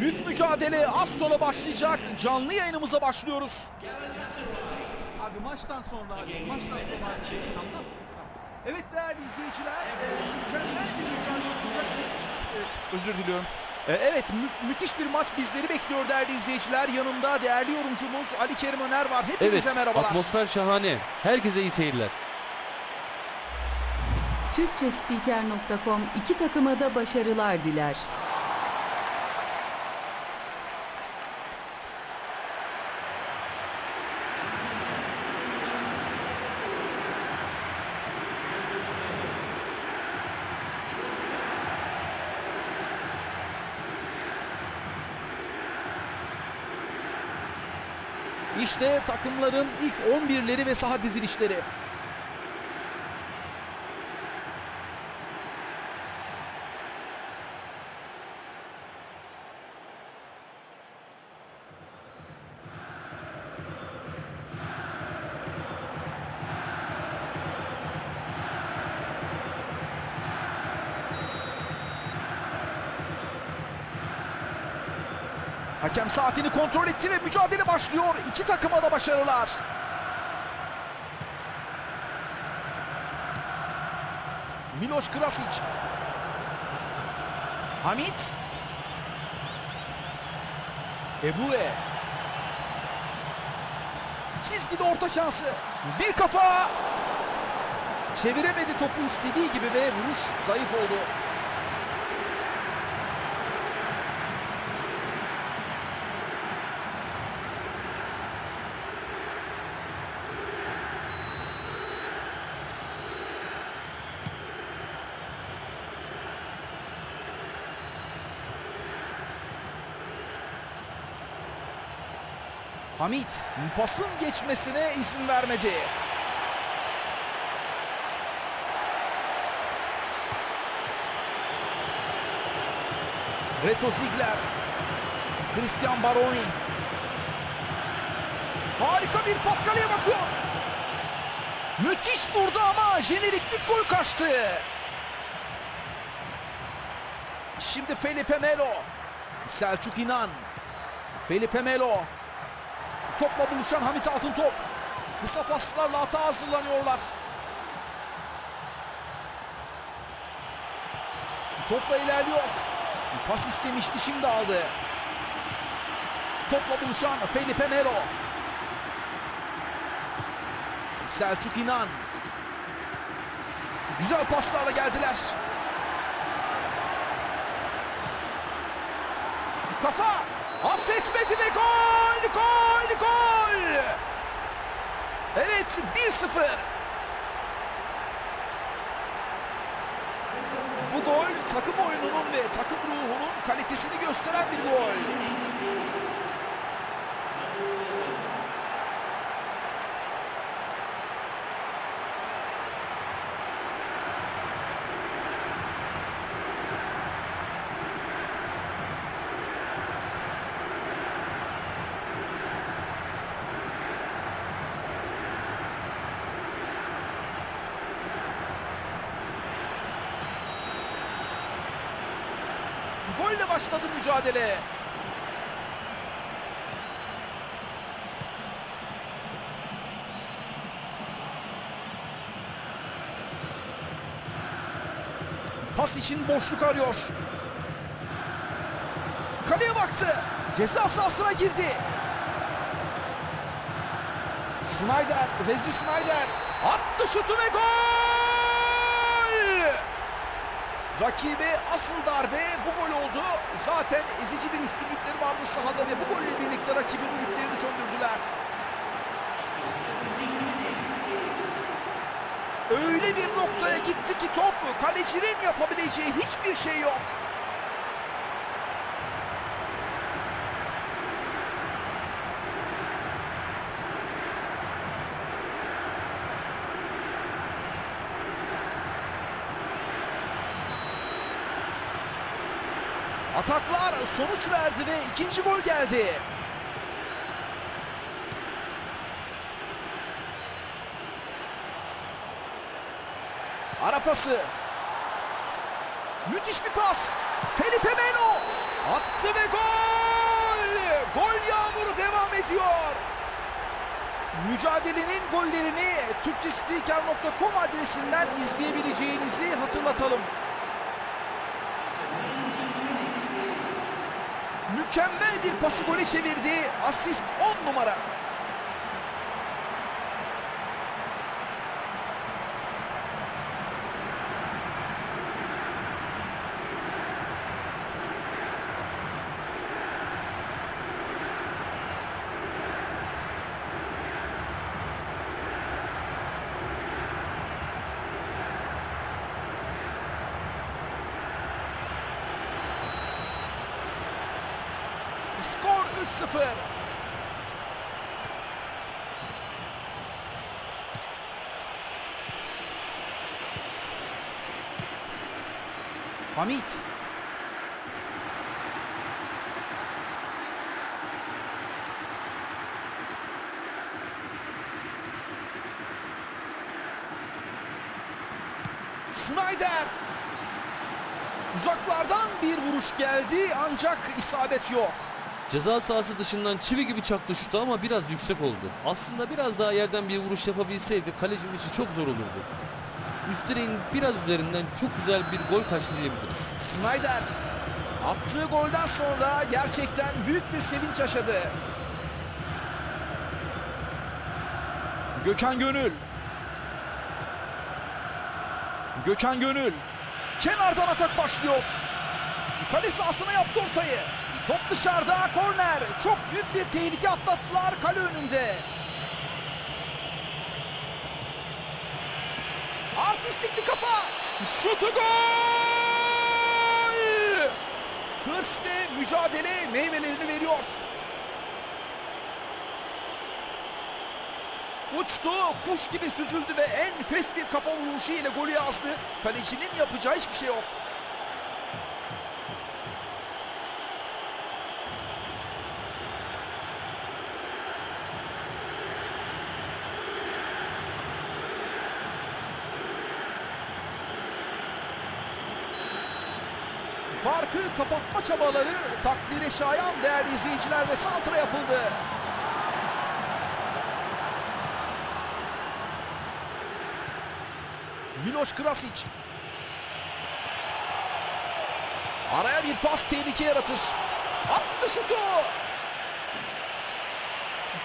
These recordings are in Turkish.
Büyük mücadele az sonra başlayacak. Canlı yayınımıza başlıyoruz. Abi maçtan sonra, maçtan sonra tamam. tamam. Evet değerli izleyiciler, e, mükemmel bir mücadele olacak. Müthiş bir, evet, özür diliyorum. E, evet, mü- müthiş bir maç bizleri bekliyor değerli izleyiciler. Yanımda değerli yorumcumuz Ali Kerim Öner var. Hepinize Evet, merhabalar. atmosfer şahane. Herkese iyi seyirler. Türkçespiker.com iki takıma da başarılar diler. İşte takımların ilk 11'leri ve saha dizilişleri. Hakem saatini kontrol etti ve mücadele başlıyor. İki takıma da başarılar. Miloš Krasić. Hamit. Ebue. Çizgide orta şansı. Bir kafa. Çeviremedi topu istediği gibi ve vuruş zayıf oldu. Hamit pasın geçmesine izin vermedi. Reto Ziegler. Christian Baroni. Harika bir pas kaleye bakıyor. Müthiş vurdu ama jeneriklik gol kaçtı. Şimdi Felipe Melo. Selçuk İnan. Felipe Melo. Topla buluşan Hamit Altıntop. Kısa paslarla hata hazırlanıyorlar. Topla ilerliyor. Pas istemişti şimdi aldı. Topla buluşan Felipe Melo. Selçuk İnan. Güzel paslarla geldiler. Kafa affetmedi ve gol gol gol. Evet 1-0. Bu gol takım oyununun ve takım ruhunun kalitesini gösteren bir gol. Golle başladı mücadele. Pas için boşluk arıyor. Kaleye baktı. Ceza sahasına girdi. Snyder, Wesley Snyder attı şutu ve gol! Rakibe asıl darbe bu gol oldu. Zaten ezici bir üstünlükleri vardı sahada ve bu golle birlikte rakibin ümitlerini söndürdüler. Öyle bir noktaya gitti ki top kalecinin yapabileceği hiçbir şey yok. Ataklar sonuç verdi ve ikinci gol geldi. Ara pası. Müthiş bir pas. Felipe Melo. Attı ve gol! Gol yağmuru devam ediyor. Mücadelenin gollerini Türkçespiker.com adresinden izleyebileceğinizi hatırlatalım. Mükemmel bir pası gole çevirdi. Asist 10 numara. Skor 3-0. Hamit. Snyder. Uzaklardan bir vuruş geldi ancak isabet yok. Ceza sahası dışından çivi gibi çaktı şutu ama biraz yüksek oldu. Aslında biraz daha yerden bir vuruş yapabilseydi kalecinin işi çok zor olurdu. Üst direğin biraz üzerinden çok güzel bir gol kaçtı diyebiliriz. Snyder attığı golden sonra gerçekten büyük bir sevinç yaşadı. Gökhan Gönül. Gökhan Gönül. Kenardan atak başlıyor. Kale sahasına yaptı ortayı. Top dışarıda korner. Çok büyük bir tehlike atlattılar kale önünde. Artistik bir kafa. Şutu gol! Hırs ve mücadele meyvelerini veriyor. Uçtu, kuş gibi süzüldü ve enfes bir kafa vuruşu ile golü yazdı. Kalecinin yapacağı hiçbir şey yok. Çabaları takdire şayan değerli izleyiciler ve santra yapıldı. Miloš Krasic. Araya bir pas tehlike yaratır. Attı şutu.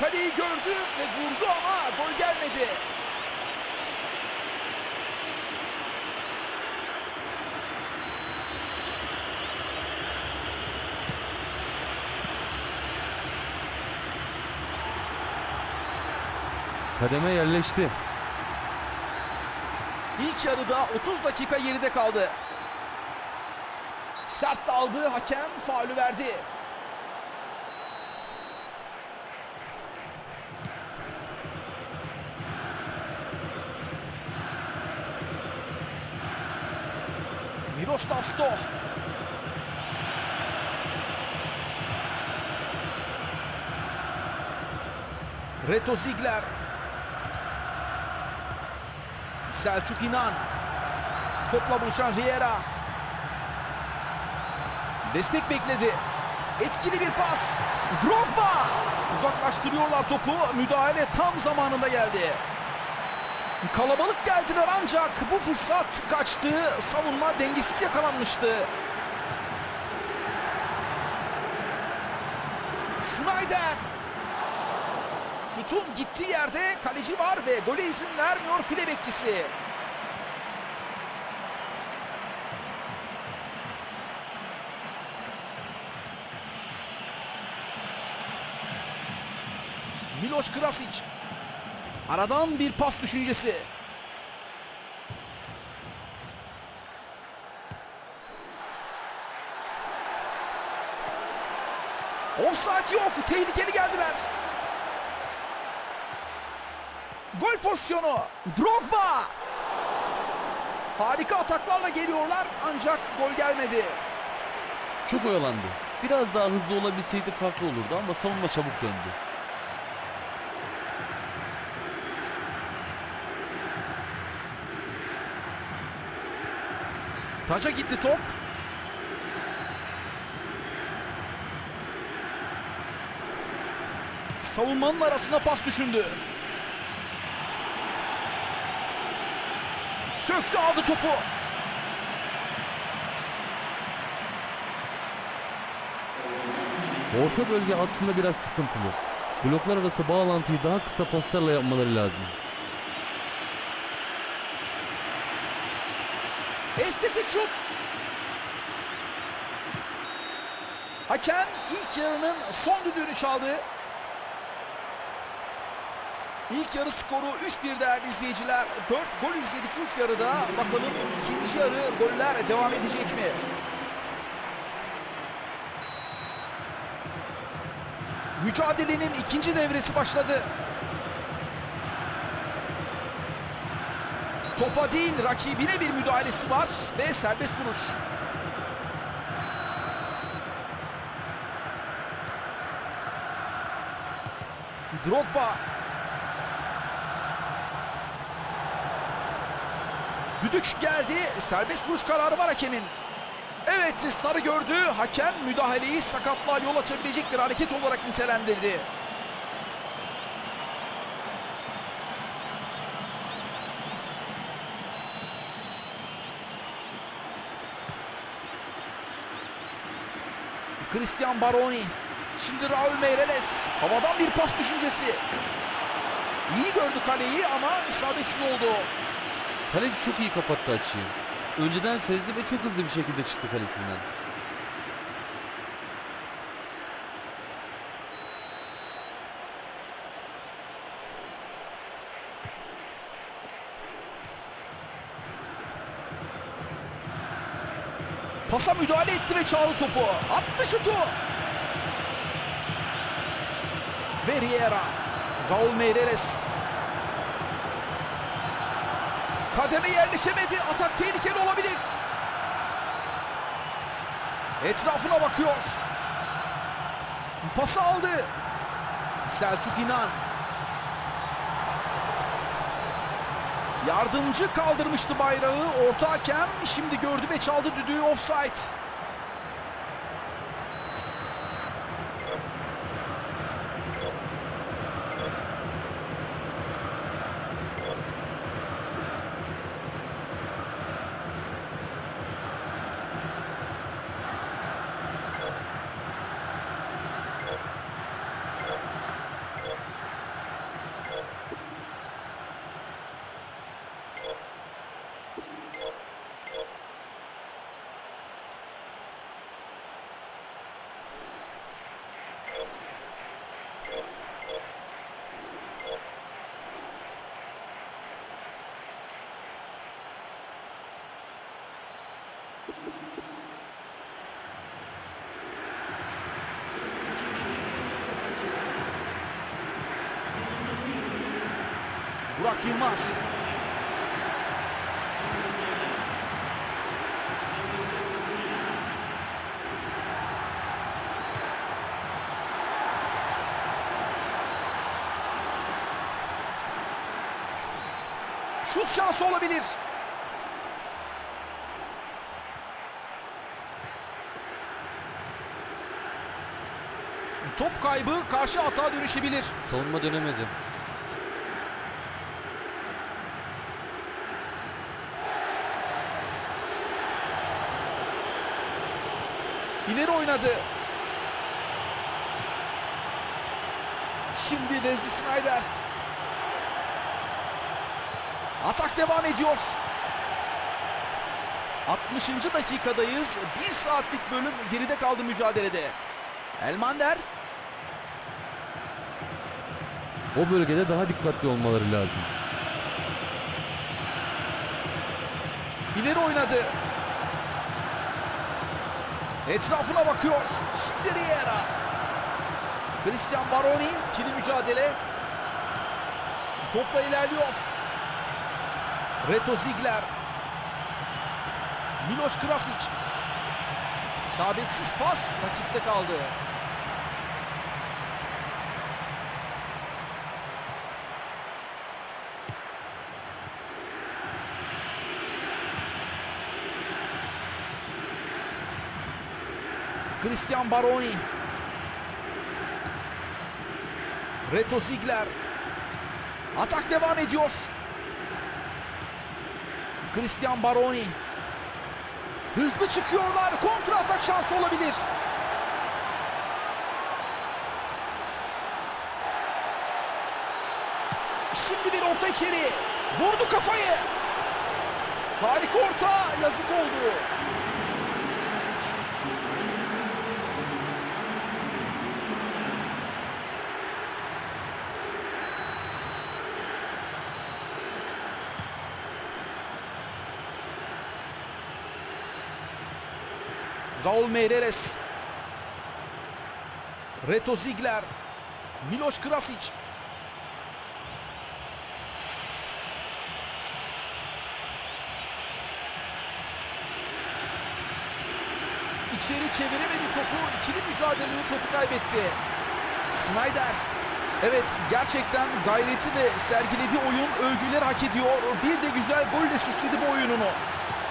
Kaleyi gördü ve vurdu ama gol gelmedi. Kademe yerleşti. İlk yarıda 30 dakika geride kaldı. Sert aldı hakem faulü verdi. Miroslav Stoh. Reto Ziegler. Selçuk İnan. Topla buluşan Riera. Destek bekledi. Etkili bir pas. Drogba. Uzaklaştırıyorlar topu. Müdahale tam zamanında geldi. Kalabalık geldiler ancak bu fırsat kaçtı. Savunma dengesiz yakalanmıştı. Snyder. Şutun gittiği yerde kaleci var ve gole izin vermiyor file bekçisi. Miloš Krasic. Aradan bir pas düşüncesi. Offside yok. Tehlikeli geldiler. Gol pozisyonu. Drogba. Harika ataklarla geliyorlar ancak gol gelmedi. Çok oyalandı. Biraz daha hızlı olabilseydi farklı olurdu ama savunma çabuk döndü. Taca gitti top. Savunmanın arasına pas düşündü. Söktü aldı topu. Orta bölge aslında biraz sıkıntılı. Bloklar arası bağlantıyı daha kısa paslarla yapmaları lazım. Estetik şut. Hakem ilk yarının son düdüğünü çaldı. İlk yarı skoru 3-1 değerli izleyiciler. 4 gol izledik ilk yarıda. Bakalım ikinci yarı goller devam edecek mi? Mücadelenin ikinci devresi başladı. Topa değil rakibine bir müdahalesi var ve serbest vuruş. Drogba. Düdük geldi. Serbest vuruş kararı var hakemin. Evet sarı gördü. Hakem müdahaleyi sakatlığa yol açabilecek bir hareket olarak nitelendirdi. Christian Baroni. Şimdi Raul Meireles. Havadan bir pas düşüncesi. İyi gördü kaleyi ama isabetsiz oldu. Kaleci çok iyi kapattı açıyı. Önceden sezdi ve çok hızlı bir şekilde çıktı kalesinden. Pasa müdahale etti ve çağırdı topu. Attı şutu. Ve Riera. Raul Meireles. Kademe yerleşemedi. Atak tehlikeli olabilir. Etrafına bakıyor. Pası aldı. Selçuk İnan. Yardımcı kaldırmıştı bayrağı. Orta hakem şimdi gördü ve çaldı düdüğü offside. Burak Yılmaz. Şut şansı olabilir. Top kaybı karşı hata dönüşebilir. Savunma dönemedi. İleri oynadı. Şimdi Wesley Snyder. Atak devam ediyor. 60. dakikadayız. Bir saatlik bölüm geride kaldı mücadelede. Elmander O bölgede daha dikkatli olmaları lazım. ileri oynadı. Etrafına bakıyor. Şimdi Riera. Christian Baroni ikili mücadele. Topla ilerliyor. Reto Ziegler. Miloš Krasic. İsabetsiz pas rakipte kaldı. Christian Baroni. Reto Ziegler. Atak devam ediyor. Christian Baroni. Hızlı çıkıyorlar. Kontra atak şansı olabilir. Şimdi bir orta içeri. Vurdu kafayı. Harika orta. Yazık oldu. Raul Meireles. Reto Ziegler. Miloš Krasic. İçeri çeviremedi topu. İkili mücadelede topu kaybetti. Snyder. Evet gerçekten gayreti ve sergilediği oyun övgüler hak ediyor. Bir de güzel golle süsledi bu oyununu.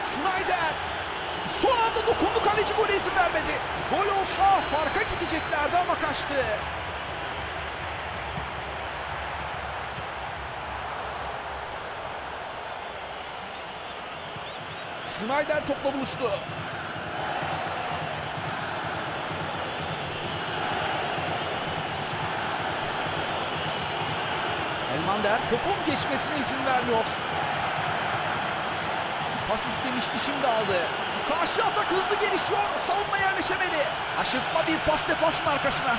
Snyder. Son anda dokundu kaleci gole izin vermedi. Gol olsa farka gideceklerdi ama kaçtı. Snyder topla buluştu. Elmander topun geçmesine izin vermiyor. Pas istemişti şimdi aldı. Karşı atak hızlı gelişiyor. Savunma yerleşemedi. Aşırtma bir pas defansın arkasına.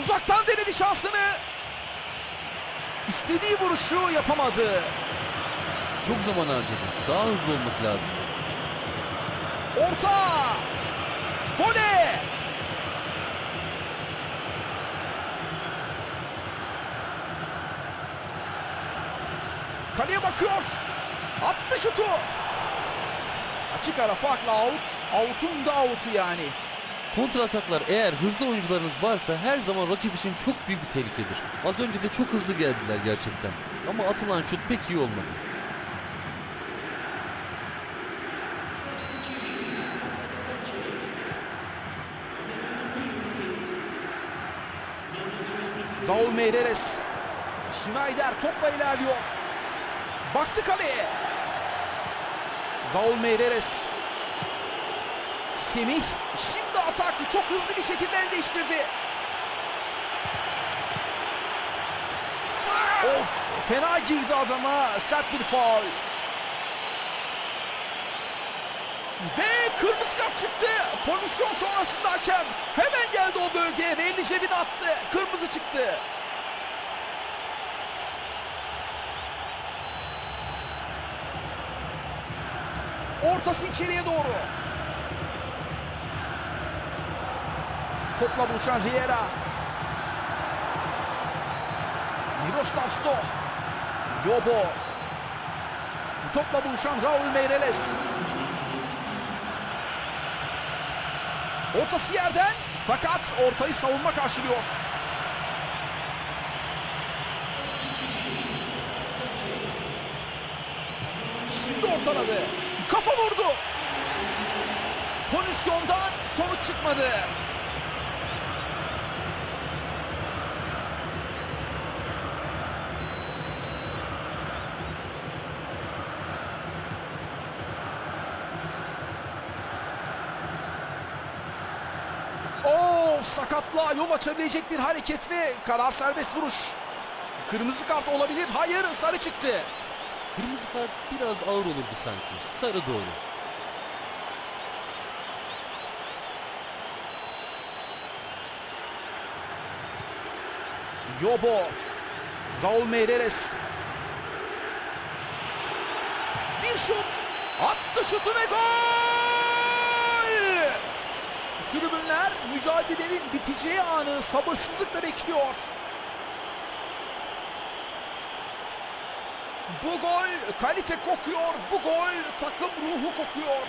Uzaktan denedi şansını. İstediği vuruşu yapamadı. Çok zaman harcadı. Daha hızlı olması lazım. Orta. Voley. Kaleye bakıyor. Attı şutu. Açık ara farklı out. Out'un da out'u yani. Kontra ataklar eğer hızlı oyuncularınız varsa her zaman rakip için çok büyük bir tehlikedir. Az önce de çok hızlı geldiler gerçekten. Ama atılan şut pek iyi olmadı. Raul Meireles. Schneider topla ilerliyor. Baktı kaleye. Raul Meireles. Semih şimdi atak çok hızlı bir şekilde el değiştirdi. Of fena girdi adama sert bir faul. Ve kırmızı kart çıktı. Pozisyon sonrasında hakem hemen geldi o bölgeye ve elini cebine attı. Kırmızı çıktı. Ortası içeriye doğru. Topla buluşan Riera. Miroslav Stoh. Yobo. Topla buluşan Raul Meireles. Ortası yerden fakat ortayı savunma karşılıyor. Şimdi ortaladı. Kafa vurdu. Pozisyondan sonuç çıkmadı. Of sakatlığa yol açabilecek bir hareket ve karar serbest vuruş. Kırmızı kart olabilir. Hayır sarı çıktı. Kırmızı kart biraz ağır olurdu sanki. Sarı doğru. Yobo. Raul Meireles. Bir şut. Attı şutu ve gol! Tribünler mücadelenin biteceği anı sabırsızlıkla bekliyor. Bu gol kalite kokuyor. Bu gol takım ruhu kokuyor.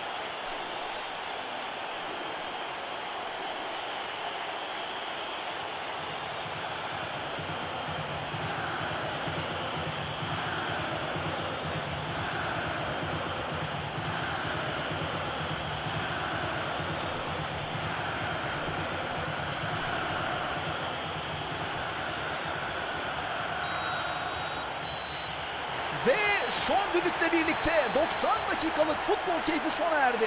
son düdükle birlikte 90 dakikalık futbol keyfi sona erdi.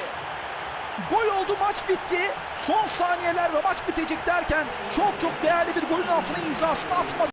Gol oldu maç bitti. Son saniyeler ve maç bitecek derken çok çok değerli bir golün altına imzasını atmadı.